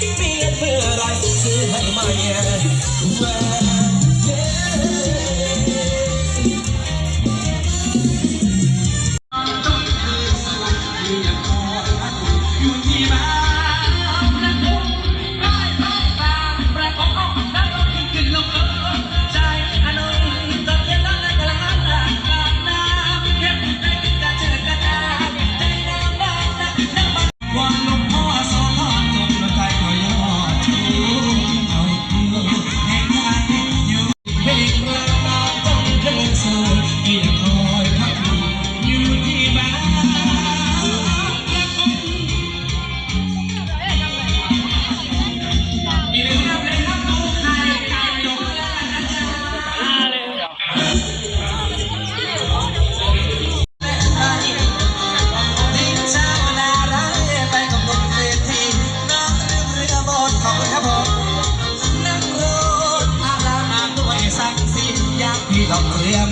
เอยา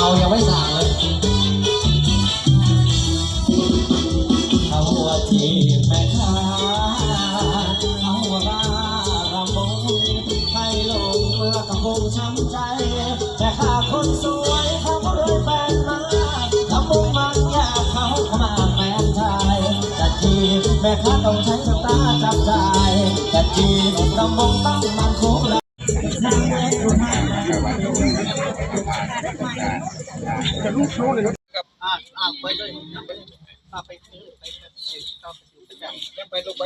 เมายังไม่สั่งเลยเอาหัวที่แม่ค้าเอาหัวบ้ารำบงให้ลงแล้วก็คงช้ำใจแต่ข้าคนสวยเขาก็เลยแฟนมาทำมุงมันยากเขาเข้ามาแฟนชายแต่จีบแม่ค้าต้องใช้สตาจับใจแต่จีบรำบงต้องมันคุ กแล้วอ่าอ่าไปด้วยอ่าไปซื้อไปไปไปไปไปไปลูกไป